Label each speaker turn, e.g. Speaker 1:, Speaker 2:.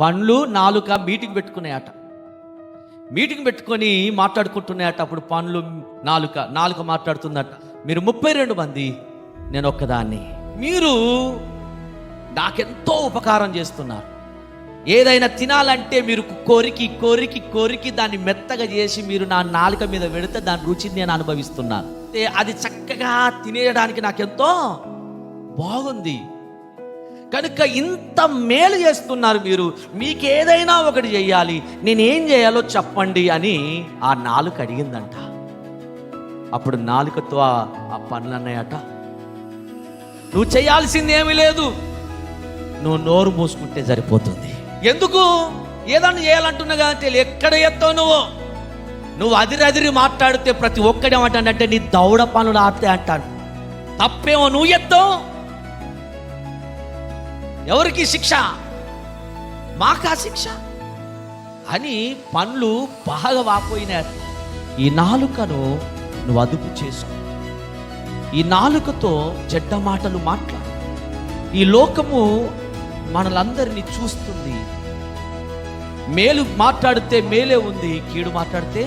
Speaker 1: పండ్లు నాలుక meeting పెట్టుకున్నాయట meeting పెట్టుకొని మాట్లాడుకుంటున్నాయట అప్పుడు పండ్లు నాలుక నాలుక మాట్లాడుతుందట. మీరు ముప్పై రెండు మంది నేను ఒక్కదాన్ని. మీరు నాకెంతో ఉపకారం చేస్తున్నారు. ఏదైనా తినాలంటే మీరు కోరికి కోరికి కోరికి దాన్ని మెత్తగా చేసి మీరు నా నాలుక మీద పెడితే దాని రుచిని నేను అనుభవిస్తున్నాను. అది చక్కగా తినేయడానికి నాకెంతో బాగుంది. కనుక ఇంత మేలు చేస్తున్నారు మీరు మీకేదైనా ఒకటి చేయాలి నేనేం చేయాలో చెప్పండి అని ఆ నాలుక అడిగిందంట. అప్పుడు నాలుకతో ఆ- పనులు అన్నాయట నువ్వు చేయాల్సింది ఏమీ లేదు నువ్వు నోరు మూసుకుంటే సరిపోతుంది. ఎందుకు? ఏదన్నా చేయాలంటున్నా అంటే ఎక్కడ ఎత్తావు నువ్వు? నువ్వు అదిరదిరి మాట్లాడితే ప్రతి ఒక్కడేమంటాడంటే నీ దౌడ పనులు ఆడితే అంటాడు తప్పేమో నువ్వు ఎత్తావు ఎవరికి శిక్ష? మాకా శిక్ష? అని పండ్లు బాగా వాపోయినారు. ఈ నాలుకను నువ్వు అదుపు చేసుకో. ఈ నాలుకతో చెడ్డ మాటలు మాట్లాడు ఈ లోకము మనలందరినీ చూస్తుంది. మేలు మాట్లాడితే మేలే ఉంది కీడు మాట్లాడితే